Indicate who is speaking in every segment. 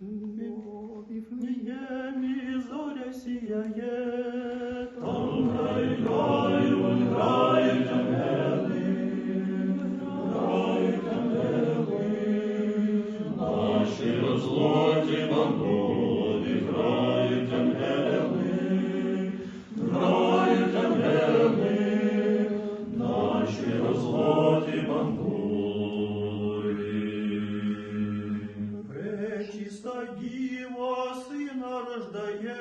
Speaker 1: В Вифлеємі зоря сіяє, там
Speaker 2: Грають, грають ангели, грають ангели, наші розлоті бандури, грають ангели, грають ангели, наші розлоті бандури.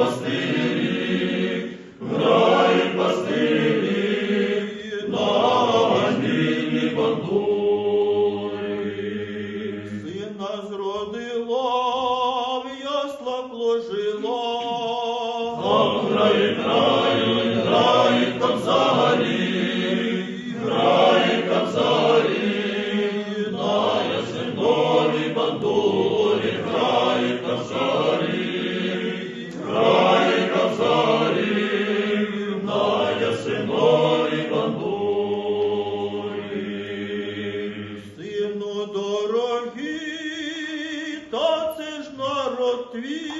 Speaker 2: пастирі, бандурі.
Speaker 1: Сина зродила, в яслах ложила.
Speaker 2: Грають, твій.